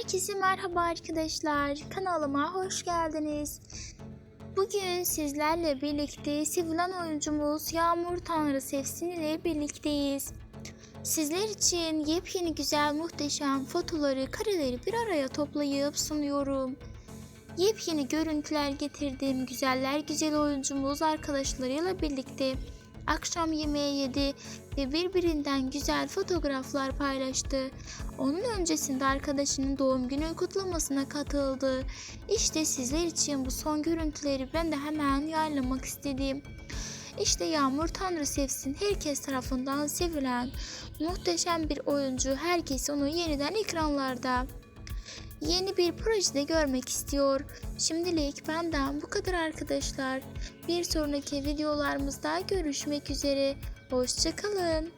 Herkese merhaba arkadaşlar. Kanalıma hoş geldiniz. Bugün sizlerle birlikte sevilen oyuncumuz Yağmur Tanrı Sevsin ile birlikteyiz. Sizler için yepyeni güzel muhteşem fotoları, kareleri bir araya toplayıp sunuyorum. Yepyeni görüntüler getirdim. Güzeller güzel oyuncumuz arkadaşlarıyla birlikte akşam yemeği yedi ve birbirinden güzel fotoğraflar paylaştı. Onun öncesinde arkadaşının doğum günü kutlamasına katıldı. İşte sizler için bu son görüntüleri ben de hemen yayınlamak istedim. İşte Yağmur Tanrı sevsin herkes tarafından sevilen muhteşem bir oyuncu. Herkes onu yeniden ekranlarda yeni bir projede görmek istiyor. Şimdilik benden bu kadar arkadaşlar. Bir sonraki videolarımızda görüşmek üzere. Hoşçakalın.